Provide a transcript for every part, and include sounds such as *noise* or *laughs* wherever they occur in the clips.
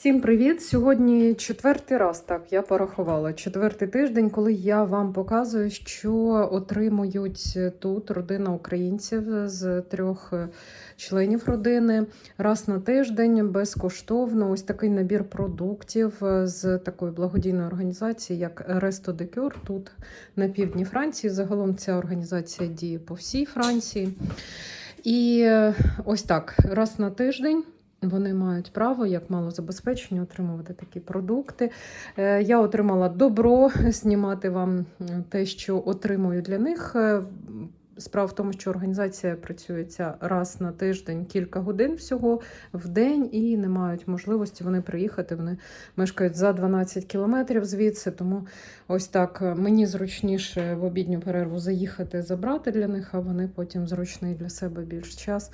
Всім привіт! Сьогодні четвертий раз, так я порахувала. Четвертий тиждень, коли я вам показую, що отримують тут родина українців з трьох е, членів родини раз на тиждень безкоштовно. Ось такий набір продуктів е, з такої благодійної організації, як Resto Cure, тут на півдні Франції. Загалом ця організація діє по всій Франції. І е, ось так, раз на тиждень. Вони мають право, як малозабезпечені, отримувати такі продукти. Е, Я отримала добро *laughs* знімати вам те, що отримую для них. Е, Справа в тому, що організація працює ця раз на тиждень, кілька годин всього в день, і не мають можливості вони приїхати. Вони мешкають за 12 кілометрів звідси. Тому ось так е, мені зручніше в обідню перерву заїхати забрати для них, а вони потім зручний для себе більш час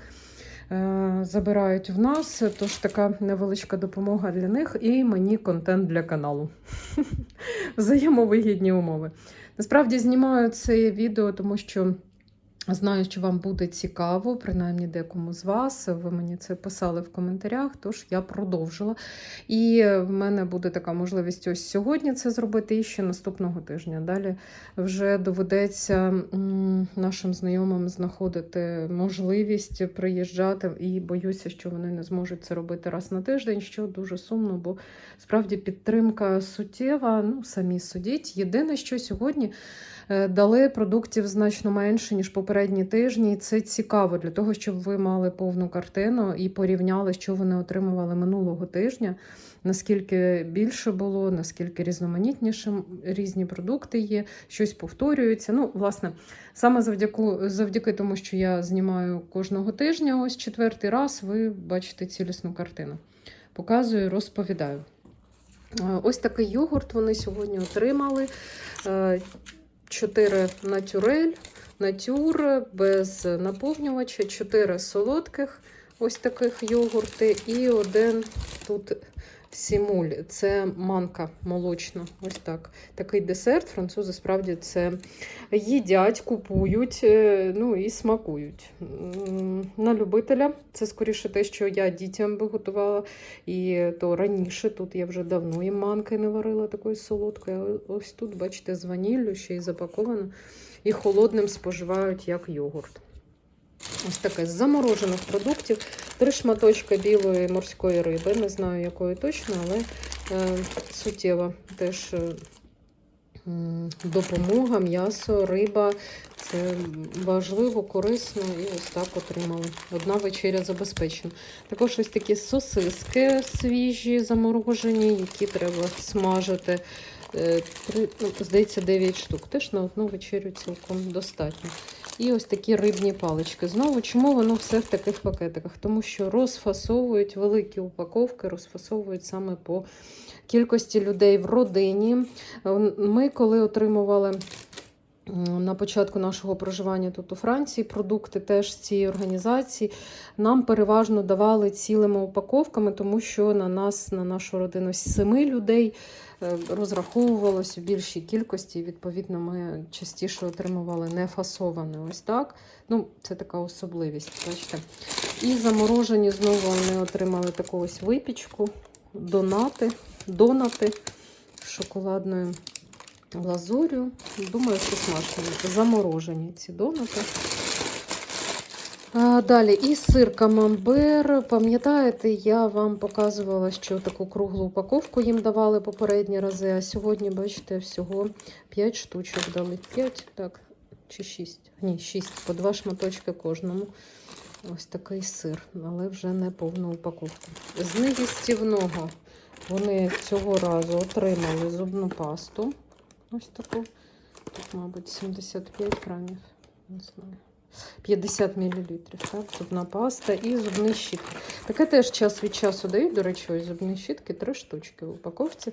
забирають в нас. Тож така невеличка допомога для них і мені контент для каналу. *laughs* Взаємовигідні умови. Насправді знімаю це відео, тому що. Знаю, що вам буде цікаво, принаймні декому з вас. Ви мені це писали в коментарях, тож я продовжила. І в мене буде така можливість ось сьогодні це зробити і ще наступного тижня. Далі вже доведеться нашим знайомим знаходити можливість приїжджати, і боюся, що вони не зможуть це робити раз на тиждень, що дуже сумно, бо справді підтримка суттєва. Ну, самі судіть. Єдине, що сьогодні. Е, Дали продуктів значно менше, ніж попередні тижні. І це цікаво для того, щоб ви мали повну картину і порівняли, що вони отримували минулого тижня. Наскільки більше було, наскільки різноманітніше різні продукти є, щось повторюється. Ну, власне, саме завдяку, завдяки тому, що я знімаю кожного тижня, ось четвертий раз, ви бачите цілісну картину. Показую, розповідаю. Е, Ось такий йогурт вони сьогодні отримали. Е, 4 натюрель, натюр без наповнювача, 4 солодких ось таких йогурти, і один тут сімуль. Це манка молочна. Ось так. Такий десерт. Французи справді це їдять, купують, е, ну і смакують. На любителя це скоріше те, що я дітям би готувала. І то раніше тут я вже давно і манки не варила такої солодкої. А ось тут, бачите, з ваніллю ще й запаковано. І холодним споживають як йогурт. Ось таке з заморожених продуктів. Три шматочка білої морської риби. Не знаю, якої точно, але е, суттєва теж е, допомога, м'ясо, риба. Це важливо, корисно і ось так отримали. Одна вечеря забезпечена. Також ось такі сосиски свіжі, заморожені, які треба смажити. Е, Три, ну, здається, 9 штук. Теж на одну вечерю цілком достатньо. І ось такі рибні палички. Знову, чому воно все в таких пакетиках? Тому що розфасовують великі упаковки, розфасовують саме по кількості людей в родині. Ми, коли отримували. На початку нашого проживання тут у Франції продукти теж з цієї організації нам переважно давали цілими упаковками, тому що на нас, на нашу родину з семи людей е, розраховувалось в більшій кількості. Відповідно, ми частіше отримували не фасоване. Ось так. Ну, це така особливість. Бачите. І заморожені знову вони отримали таку ось випічку, донати, донати шоколадною глазурю. Думаю, що смачно. Заморожені ці донати. Далі і сир камамбер. Пам'ятаєте, я вам показувала, що таку круглу упаковку їм давали попередні рази, а сьогодні, бачите, всього 5 штучок дали. 5, так, чи 6? Ні, 6, по 2 шматочки кожному. Ось такий сир, але вже не повну упаковку. З неїстівного вони цього разу отримали зубну пасту. Ось таку. Тут, мабуть, 75 грамів. Не знаю. 50 мл, так, зубна паста і зубні щітки. Таке теж час від часу дають, до речі, ось зубні щітки, три штучки в упаковці.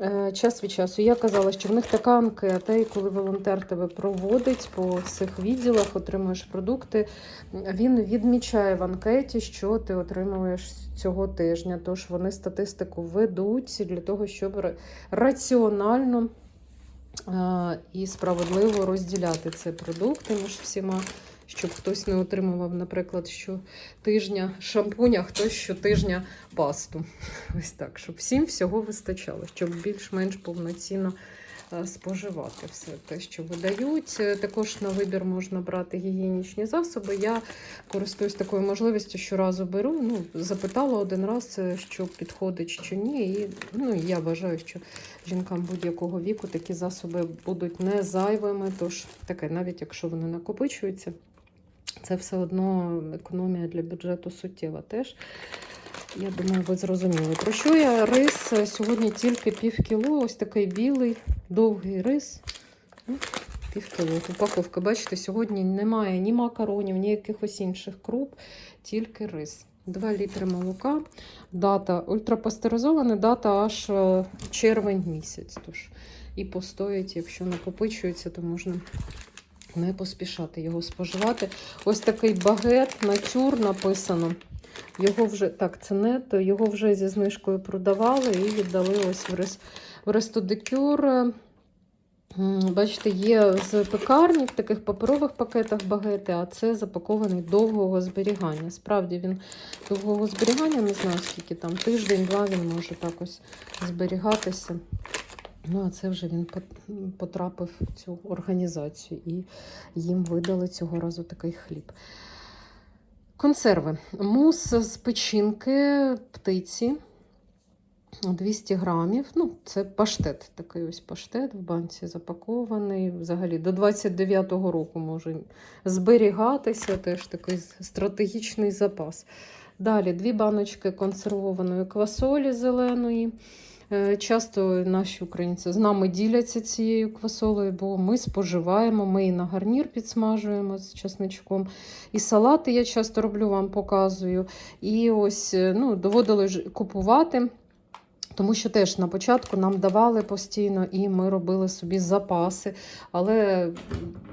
Е, Час від часу. Я казала, що в них така анкета, і коли волонтер тебе проводить по цих відділах, отримуєш продукти, він відмічає в анкеті, що ти отримуєш цього тижня. Тож вони статистику ведуть для того, щоб раціонально і справедливо розділяти це продукти між всіма щоб хтось не отримував, наприклад, щотижня шампунь, а хтось щотижня пасту. Ось так, щоб всім всього вистачало, щоб більш-менш повноцінно е, споживати все те, що видають. Е, Також на вибір можна брати гігієнічні засоби. Я користуюсь такою можливістю, щоразу беру. Ну, запитала один раз, е, що підходить чи ні. І ну, я вважаю, що жінкам будь-якого віку такі засоби будуть не зайвими. Тож таке, навіть якщо вони накопичуються, це все одно економія для бюджету суттєва теж. Я думаю, ви зрозуміли. Про що я рис е, сьогодні тільки пів кіло, ось такий білий, довгий рис. Ну, Пів кіло. Упаковка, бачите, сьогодні немає ні макаронів, ні якихось інших круп, тільки рис. 2 літри молока. Дата ультрапастеризована, дата аж е, червень місяць. Тож і постоїть, якщо накопичується, то можна не поспішати його споживати. Ось такий багет, натюр написано. Його вже так, це не то, його вже зі знижкою продавали і віддали ось в, рес, в рестодикюр. Бачите, є з пекарні в таких паперових пакетах багети, а це запакований довгого зберігання. Справді він довгого зберігання, не знаю скільки там, тиждень-два він може так ось зберігатися. Ну, а це вже він потрапив в цю організацію і їм видали цього разу такий хліб. Консерви. Мус з печінки птиці 200 грамів. Ну, це паштет, такий ось паштет в банці запакований. Взагалі до 29-го року може зберігатися. Теж такий стратегічний запас. Далі дві баночки консервованої квасолі зеленої. Е, Часто наші українці з нами діляться цією квасолею, бо ми споживаємо, ми і на гарнір підсмажуємо з часничком. І салати я часто роблю, вам показую. І ось е, ну, доводили купувати. Тому що теж на початку нам давали постійно і ми робили собі запаси, але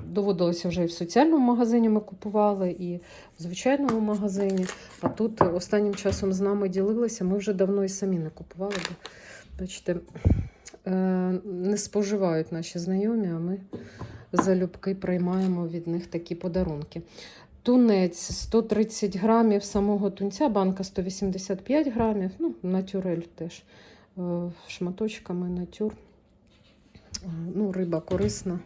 доводилося вже і в соціальному магазині ми купували, і в звичайному магазині. А тут останнім часом з нами ділилися, ми вже давно і самі не купували. Бачите, е, не споживають наші знайомі, а ми залюбки приймаємо від них такі подарунки. Тунець 130 грамів самого тунця, банка 185 грамів, ну, натюрель теж е, шматочками натюр. Е, Ну, риба корисна,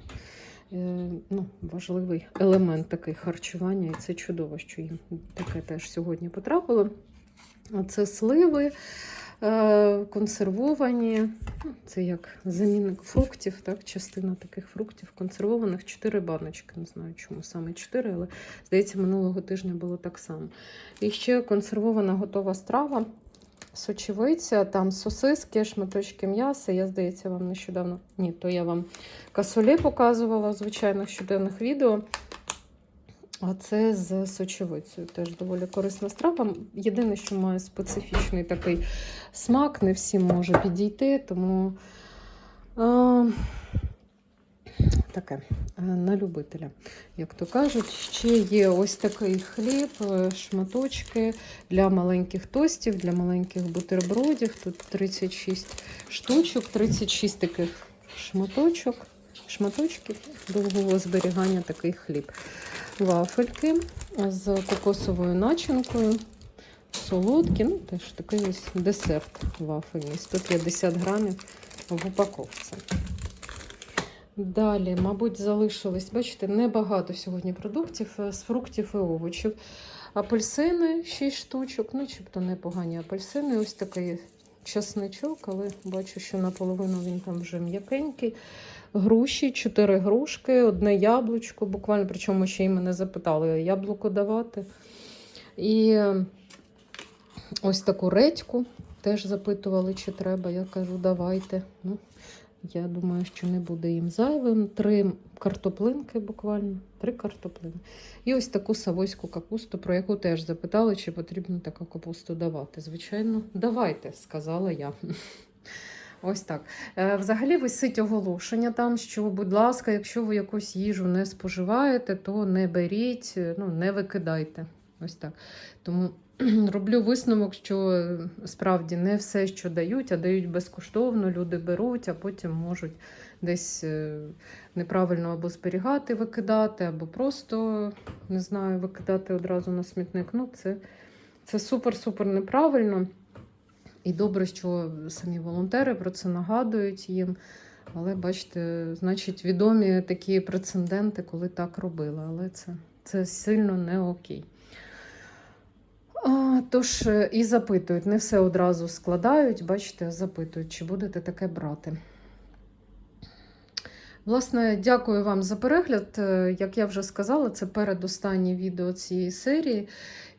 ну, важливий елемент такий харчування, і це чудово, що їм таке теж сьогодні потрапило. Це сливи консервовані. Ну, Це як замінник фруктів, так, частина таких фруктів консервованих. Чотири баночки. Не знаю, чому саме чотири, але здається, минулого тижня було так само. І ще консервована готова страва. Сочевиця, там сосиски, шматочки м'яса. Я, здається, вам нещодавно. Ні, то я вам касолі показувала в звичайних щоденних відео. А це з сочевицею. Теж доволі корисна страва. Єдине, що має специфічний такий смак, не всім може підійти, тому е, таке е, на любителя, як то кажуть. Ще є ось такий хліб, е, шматочки для маленьких тостів, для маленьких бутербродів. Тут 36 штучок, 36 таких шматочок, шматочків довгого зберігання такий хліб. Вафельки з кокосовою начинкою. Солодкі, ну теж такий ось десерт вафельний, 150 грамів в упаковці. Далі, мабуть, залишилось, бачите, небагато сьогодні продуктів е, з фруктів і овочів. Апельсини 6 штучок, ну, начебто непогані апельсини. Ось такий часничок, але бачу, що наполовину він там вже м'якенький. Груші, 4 грушки, одне яблучко, буквально, причому ще й мене запитали, яблуко давати. І ось таку редьку теж запитували, чи треба. Я кажу, давайте. Ну, я думаю, що не буде їм зайвим. Три картоплинки буквально, три картоплини. І ось таку савойську капусту, про яку теж запитали, чи потрібно таку капусту давати. Звичайно, давайте, сказала я. Ось так. Е, Взагалі висить оголошення там, що, будь ласка, якщо ви якусь їжу не споживаєте, то не беріть, е, ну, не викидайте. Ось так. Тому *clears throat* роблю висновок, що е, справді не все, що дають, а дають безкоштовно, люди беруть, а потім можуть десь неправильно або зберігати, викидати, або просто не знаю, викидати одразу на смітник. Ну, це, це супер-супер неправильно. І добре, що самі волонтери про це нагадують їм. Але бачите, значить, відомі такі прецеденти, коли так робили. Але це, це сильно не окей. А, тож е, і запитують, не все одразу складають, бачите, запитують, чи будете таке брати. Власне, дякую вам за перегляд. Е, Як я вже сказала, це передостаннє відео цієї серії.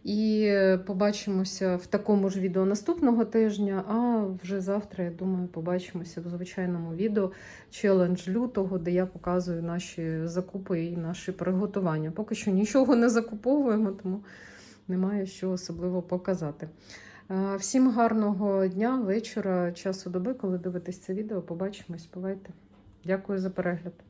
І е, побачимося в такому ж відео наступного тижня. А вже завтра, я думаю, побачимося в звичайному відео челендж лютого, де я показую наші закупи і наші приготування. Поки що нічого не закуповуємо, тому немає що особливо показати. Е, Всім гарного дня, вечора, часу доби, коли дивитесь це відео. Побачимось, бувайте. Дякую за перегляд.